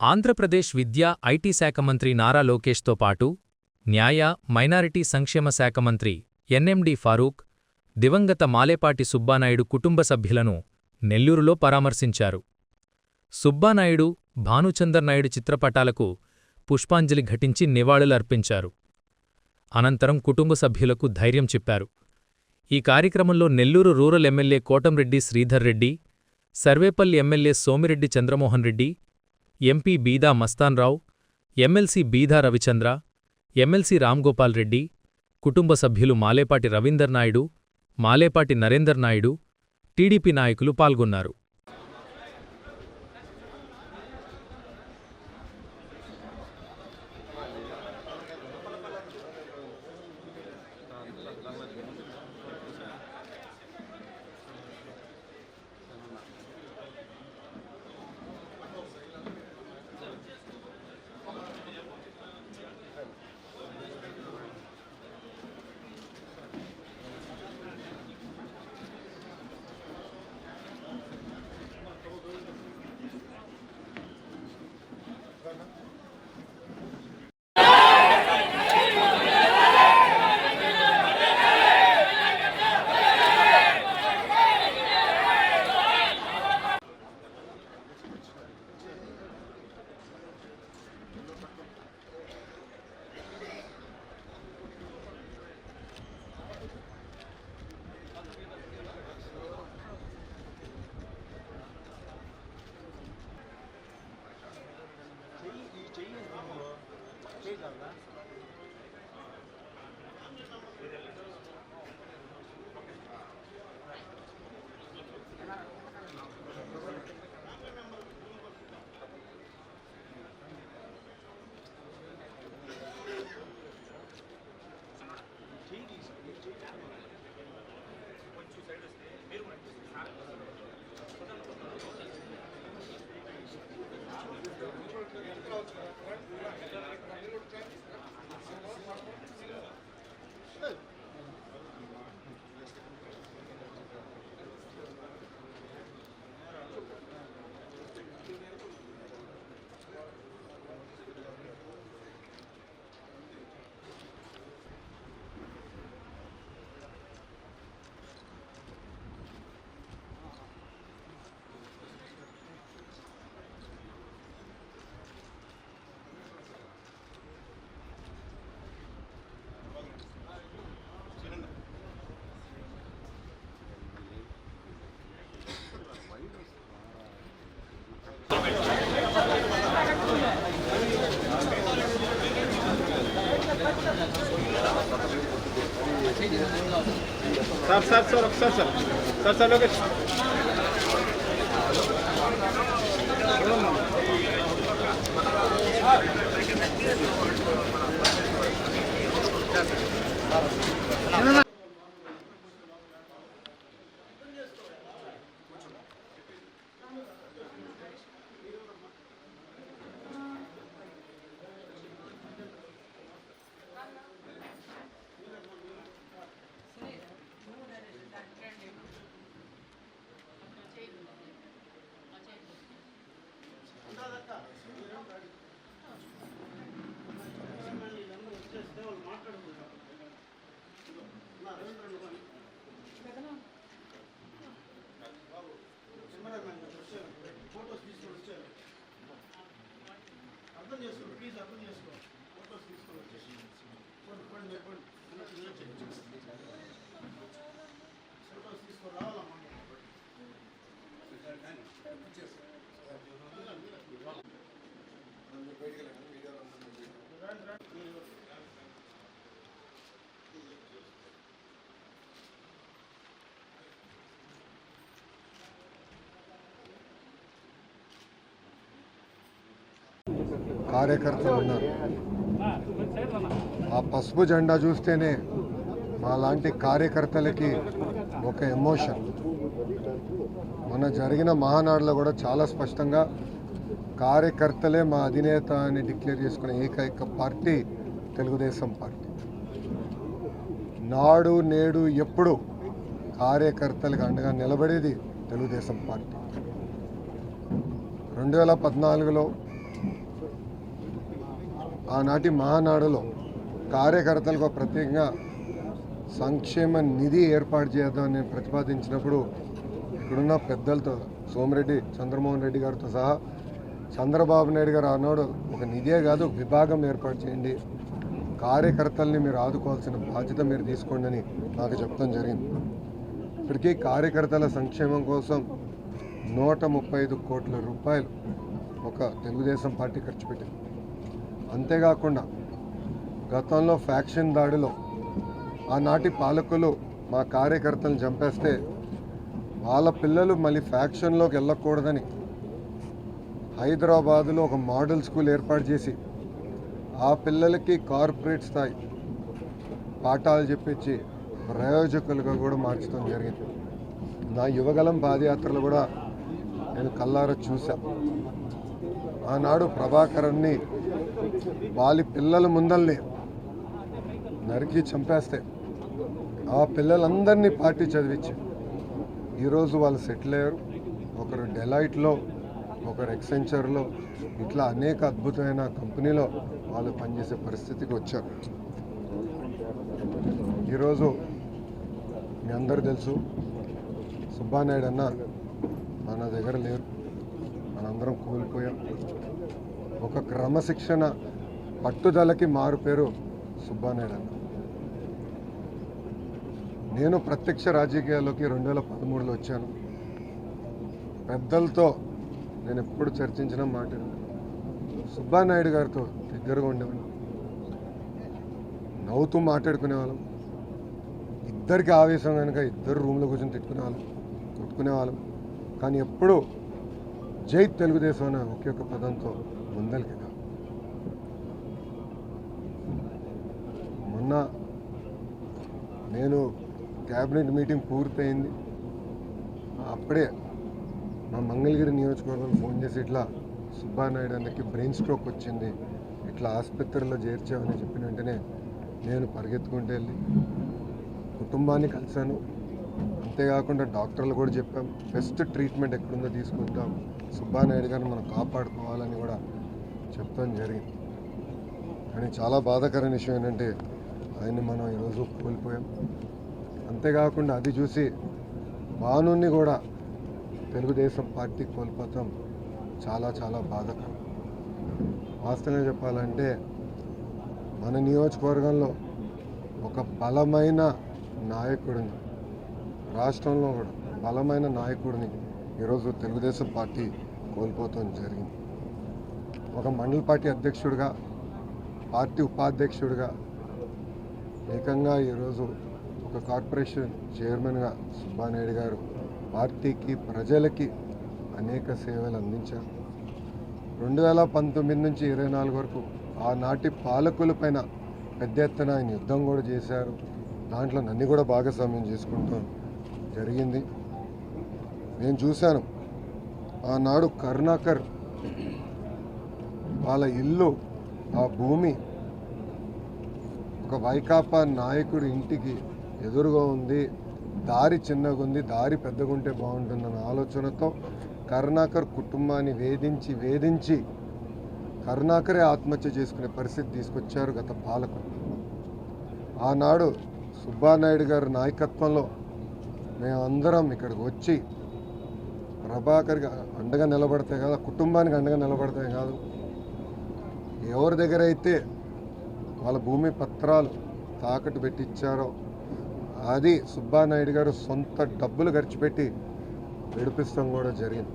ఆంధ్రప్రదేశ్ విద్యా ఐటీ శాఖ మంత్రి నారా లోకేష్తో పాటు న్యాయ మైనారిటీ సంక్షేమ శాఖ మంత్రి ఎన్ఎండి ఫారూక్ దివంగత మాలేపాటి సుబ్బానాయుడు కుటుంబ సభ్యులను నెల్లూరులో పరామర్శించారు. సుబ్బానాయుడు భానుచందర్ నాయుడు చిత్రపటాలకు పుష్పాంజలి ఘటించి నివాళులర్పించారు. అనంతరం కుటుంబ సభ్యులకు ధైర్యం చెప్పారు. ఈ కార్యక్రమంలో Nellore rural MLA Kotamreddy Sridhar Reddy Sarvepalli MLA Somireddy Chandramohan Reddy MP Beeda Mastanrao MLC Beeda Ravichandra MLC Ramgopal Reddy కుటుంబ సభ్యులు మాలేపాటి రవీందర్ నాయుడు మాలేపాటి నరేందర్ నాయుడు టీడీపీ నాయకులు పాల్గొన్నారు. 제일 제일 잘나. სამ სამ სამ სამ სამ სამ სამ కార్యకర్తలు ఉన్నారు. ఆ పసుపు జెండా చూస్తేనే మా లాంటి కార్యకర్తలకి ఒక ఎమోషన్. మొన్న జరిగిన మహానాడులో కూడా చాలా స్పష్టంగా కార్యకర్తలే మా అధినేత అని డిక్లేర్ చేసుకునే ఏకైక పార్టీ తెలుగుదేశం పార్టీ. నాడు నేడు ఎప్పుడు కార్యకర్తలకు అండగా నిలబడేది తెలుగుదేశం పార్టీ. రెండు వేల పద్నాలుగులో ఆనాటి మహానాడులో కార్యకర్తలకు ఒక ప్రత్యేకంగా సంక్షేమ నిధి ఏర్పాటు చేద్దామని నేను ప్రతిపాదించినప్పుడు ఇక్కడున్న పెద్దలతో సోమిరెడ్డి చంద్రమోహన్ రెడ్డి గారితో సహా చంద్రబాబు నాయుడు గారు ఆనాడు ఒక నిధే కాదు విభాగం ఏర్పాటు చేయండి. కార్యకర్తల్ని మీరు ఆదుకోవాల్సిన బాధ్యత మీరు తీసుకోండి అని నాకు చెప్తాం జరిగింది. ఇప్పటికీ కార్యకర్తల సంక్షేమం కోసం నూట ముప్పై ఐదు కోట్ల రూపాయలు ఒక తెలుగుదేశం పార్టీ ఖర్చు పెట్టింది. అంతేకాకుండా గతంలో ఫ్యాక్షన్ దాడిలో ఆనాటి పాలకులు మా కార్యకర్తలను చంపేస్తే వాళ్ళ పిల్లలు మళ్ళీ ఫ్యాక్షన్లోకి వెళ్ళకూడదని హైదరాబాదులో ఒక మోడల్ స్కూల్ ఏర్పాటు చేసి ఆ పిల్లలకి కార్పొరేట్ స్థాయి పాఠాలు చెప్పించి ప్రయోజకులుగా కూడా మార్చడం జరిగింది. నా యువగలం పాదయాత్రలు కూడా నేను కల్లారా చూశాను ఆనాడు ప్రభాకరన్ని వాళ్ళ పిల్లల ముందల్ని నరికి చంపేస్తే ఆ పిల్లలందరినీ పార్టీ చదివించి ఈరోజు వాళ్ళు సెటిల్ అయ్యారు. ఒకరు డెలైట్లో ఒకరు ఎక్సెంచర్లో ఇట్లా అనేక అద్భుతమైన కంపెనీలో వాళ్ళు పనిచేసే పరిస్థితికి వచ్చారు. ఈరోజు మీ అందరు తెలుసు సుబ్బానాయుడు అన్న మన దగ్గర లేరు. మనందరం కోల్పోయాం. ఒక క్రమశిక్షణ పట్టుదలకి మారు పేరు సుబ్బానాయుడు. అన్న నేను ప్రత్యక్ష రాజకీయాల్లోకి రెండు వేల పదమూడులో వచ్చాను. పెద్దలతో నేను ఎప్పుడు చర్చించిన మాట సుబ్బానాయుడు గారితో దగ్గరగా ఉండేవాడిని. నవ్వుతూ మాట్లాడుకునేవాళ్ళం. ఇద్దరికి ఆవేశం కనుక ఇద్దరు రూమ్లో కూర్చొని తిట్టుకునేవాళ్ళం కొట్టుకునేవాళ్ళం. కానీ ఎప్పుడూ జై తెలుగుదేశం అనే ఒకే ఒక పదంతో ముందలికి కదా. మొన్న నేను క్యాబినెట్ మీటింగ్ పూర్తయింది. అప్పుడే మా మంగళగిరి నియోజకవర్గం ఫోన్ చేసి ఇట్లా సుబ్బానాయుడు అన్నకి బ్రెయిన్ స్ట్రోక్ వచ్చింది ఇట్లా ఆసుపత్రిలో చేర్చామని చెప్పిన వెంటనే నేను పరిగెత్తుకుంటూ వెళ్ళి కుటుంబాన్ని కలిశాను. అంతేకాకుండా డాక్టర్లు కూడా చెప్పాం బెస్ట్ ట్రీట్మెంట్ ఎక్కడుందో తీసుకుంటాం సుబ్బానాయుడు గారిని మనం కాపాడుకోవాలని కూడా చెప్తాం జరిగింది. కానీ చాలా బాధాకరమైన విషయం ఏంటంటే ఆయన్ని మనం ఈరోజు కోల్పోయాం. అంతేకాకుండా అది చూసి భానుని కూడా తెలుగుదేశం పార్టీ కోల్పోతాం చాలా చాలా బాధాకరం. వాస్తవంగా చెప్పాలంటే మన నియోజకవర్గంలో ఒక బలమైన నాయకుడిని రాష్ట్రంలో కూడా బలమైన నాయకుడిని ఈరోజు తెలుగుదేశం పార్టీ కోల్పోతాం జరిగింది. ఒక మండల పార్టీ అధ్యక్షుడిగా పార్టీ ఉపాధ్యక్షుడిగా ఏకంగా ఈరోజు ఒక కార్పొరేషన్ చైర్మన్గా సుబ్బానాయుడు గారు పార్టీకి ప్రజలకి అనేక సేవలు అందించారు. రెండు వేల పంతొమ్మిది నుంచి ఇరవై నాలుగు వరకు ఆనాటి పాలకులపైన పెద్ద ఎత్తున ఆయన యుద్ధం కూడా చేశారు. దాంట్లో నన్ను కూడా భాగస్వామ్యం చేసుకుంటాం జరిగింది. నేను చూశాను. ఆనాడు కరుణాకర్ వాళ్ళ ఇల్లు ఆ భూమి ఒక వైకాపా నాయకుడి ఇంటికి ఎదురుగా ఉంది. దారి చిన్నగా ఉంది. దారి పెద్దగా ఉంటే బాగుంటుందన్న ఆలోచనతో కరుణాకర్ కుటుంబాన్ని వేధించి వేధించి కరుణాకరే ఆత్మహత్య చేసుకునే పరిస్థితి తీసుకొచ్చారు గత పాలకులు. ఆనాడు సుబ్బానాయుడు గారి నాయకత్వంలో మేమందరం ఇక్కడికి వచ్చి ప్రభాకర్కి అండగా నిలబడతాయి కాదు కుటుంబానికి అండగా నిలబడతాయి కాదు ఎవరి దగ్గర అయితే వాళ్ళ భూమి పత్రాలు తాకట్టు పెట్టించారో అది సుబ్బానాయుడు గారు సొంత డబ్బులు ఖర్చు పెట్టి విడిపిస్తాం కూడా జరిగింది.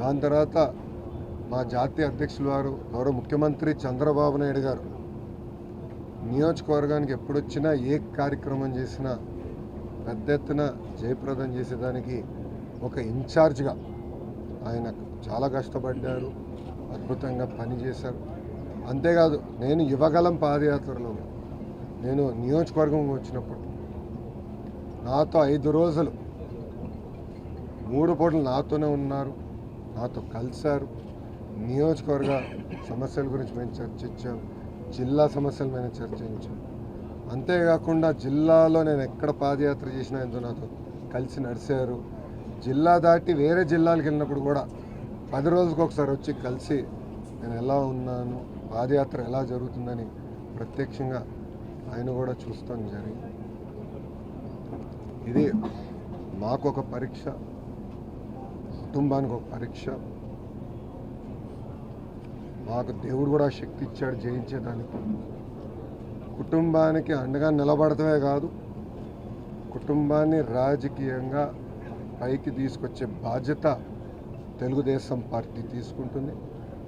దాని తర్వాత మా జాతీయ అధ్యక్షులు వారు గౌరవ ముఖ్యమంత్రి చంద్రబాబు నాయుడు గారు నియోజకవర్గానికి ఎప్పుడొచ్చినా ఏ కార్యక్రమం చేసినా పెద్ద ఎత్తున జయప్రదం చేసేదానికి ఒక ఇన్ఛార్జ్గా ఆయన చాలా కష్టపడ్డారు. అద్భుతంగా పనిచేశారు. అంతేకాదు నేను యువగలం పాదయాత్రలో నేను నియోజకవర్గం వచ్చినప్పుడు నాతో ఐదు రోజులు మూడు పూటలు నాతోనే ఉన్నారు నాతో కలిశారు నియోజకవర్గ సమస్యల గురించి మేము చర్చించాం జిల్లా సమస్యల మీద చర్చించాం అంతేకాకుండా జిల్లాలో నేను ఎక్కడ పాదయాత్ర చేసినా ఎంతో నాతో కలిసి నడిచారు? జిల్లా దాటి వేరే జిల్లాలకు వెళ్ళినప్పుడు కూడా పది రోజులకు ఒకసారి వచ్చి కలిసి నేను ఎలా ఉన్నాను పాదయాత్ర ఎలా జరుగుతుందని ప్రత్యక్షంగా ఆయన కూడా చూస్తాం జరిగింది. ఇది మాకు ఒక పరీక్ష కుటుంబానికి ఒక పరీక్ష. మాకు దేవుడు కూడా శక్తి ఇచ్చాడు జయించేదానికి. కుటుంబానికి అండగా నిలబడటమే కాదు కుటుంబాన్ని రాజకీయంగా పైకి తీసుకొచ్చే బాధ్యత తెలుగుదేశం పార్టీ తీసుకుంటుంది.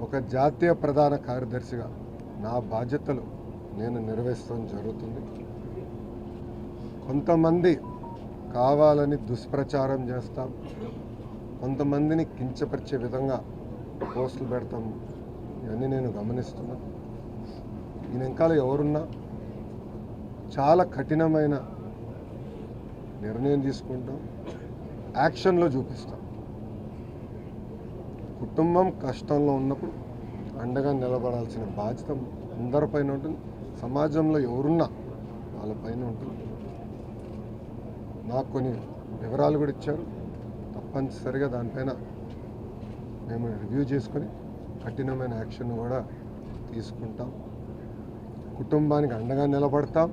ఒక జాతీయ ప్రధాన కార్యదర్శిగా నా బాధ్యతలు నేను నిర్వహిస్తాం జరుగుతుంది. కొంతమంది కావాలని దుష్ప్రచారం చేస్తాం. కొంతమందిని కించపరిచే విధంగా పోస్టులు పెడతాం ఇవన్నీ నేను గమనిస్తున్నా ఈయన వెనకాల ఎవరున్నా చాలా కఠినమైన నిర్ణయం తీసుకుంటాం. యాక్షన్లో చూపిస్తాం. కుటుంబం కష్టంలో ఉన్నప్పుడు అండగా నిలబడాల్సిన బాధ్యత అందరిపైన ఉంటుంది. సమాజంలో ఎవరున్నా వాళ్ళపైన ఉంటుంది. నాకు కొన్ని వివరాలు కూడా ఇచ్చారు. తప్పనిసరిగా దానిపైన మేము రివ్యూ చేసుకొని కఠినమైన యాక్షన్ కూడా తీసుకుంటాం. కుటుంబానికి అండగా నిలబడతాం.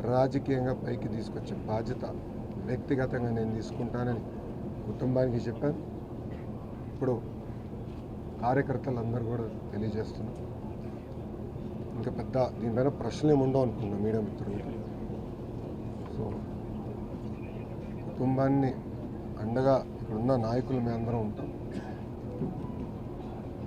రాజకీయంగా పైకి తీసుకొచ్చే బాధ్యత వ్యక్తిగతంగా నేను తీసుకుంటానని కుటుంబానికి చెప్పాను. ఇప్పుడు కార్యకర్తలు అందరూ కూడా తెలియజేస్తున్నారు ఇంకా పెద్ద దీనిపైన ప్రశ్నలు ఏముండవు ఉండవు మీడియా మిత్రులకి సో కుటుంబాన్ని అండగా ఇక్కడున్న నాయకులు మేము అందరం ఉంటాం.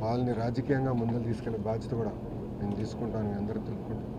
వాళ్ళని రాజకీయంగా ముందుకు తీసుకెళ్ళే బాధ్యత కూడా నేను తీసుకుంటాను మీ అందరూ తెలుసుకుంటాం